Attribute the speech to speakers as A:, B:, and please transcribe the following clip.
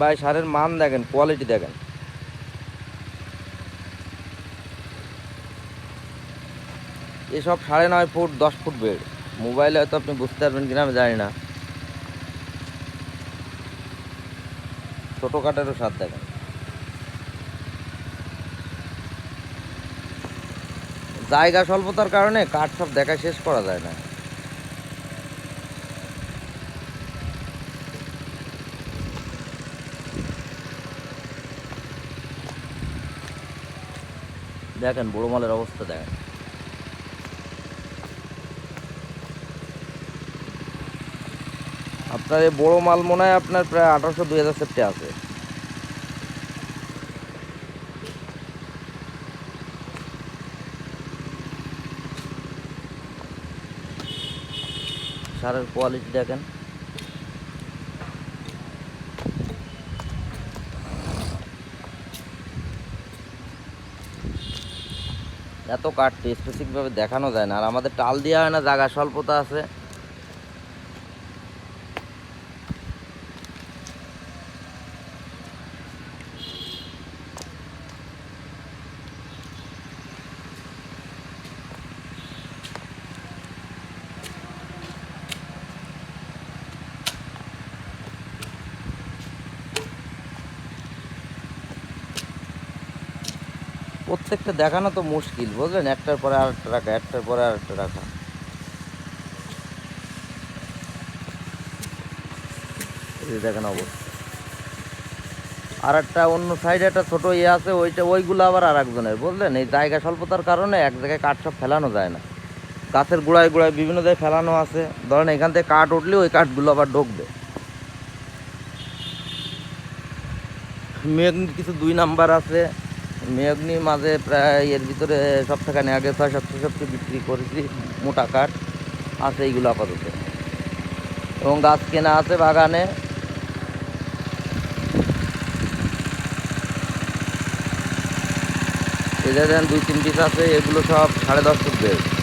A: ভাই, সারের মান দেখেন কোয়ালিটি দেখেন। এসব সাড়ে নয় ফুট, দশ ফুট বেড মোবাইলে হয়তো আপনি বুঝতে পারবেন কিনা, আমি জানি না। ছোটো কাঠেরও স্বাদ দেখেন। জায়গা স্বল্পতার কারণে কাঠ সব দেখা শেষ করা যায় না। দেখেন, বড় মালের অবস্থা দেখেন। আপনার এই বড় মাল মনে হয় আপনার প্রায় আঠারোশো, দুই হাজার সেফটি আছে। সারের কোয়ালিটি দেখেন। এত কাঠটি স্পেসিফিকভাবে দেখানো যায় না। আর আমাদের টাল দেওয়া হয় না জায়গা স্বল্পতা আছে। প্রত্যেকটা দেখানো তো মুশকিল, বুঝলেন? একটার পরে আরেকটা রাখা, একটার পরে আরেকটা রাখা। এই যে দেখেন অবস্থা। আর একটা অন্য সাইডে একটা ছোটো ইয়ে আছে, ওইটা, ওইগুলো আবার আর একজনের বুঝলেন? এই জায়গা স্বল্পতার কারণে এক জায়গায় কাঠ সব ফেলানো যায় না। গাছের গোড়ায় গোড়ায় বিভিন্ন জায়গায় ফেলানো আছে। ধরেন এখান থেকে কাঠ উঠলে ওই কাঠগুলো আবার ঢুকবে। মেঘ কিছু দুই নাম্বার আছে। মেঘনি মাঝে প্রায় এর ভিতরে সপ্তাহখানে আগে ছয় সাতশো সপ্তাহে বিক্রি করেছি, মোটা কাঠ, আছে এইগুলো আপাতত। এবং গাছ কেনা আছে বাগানে। এদের দুই তিন পিস আছে, এগুলো সব সাড়ে দশ ফুট বেশ।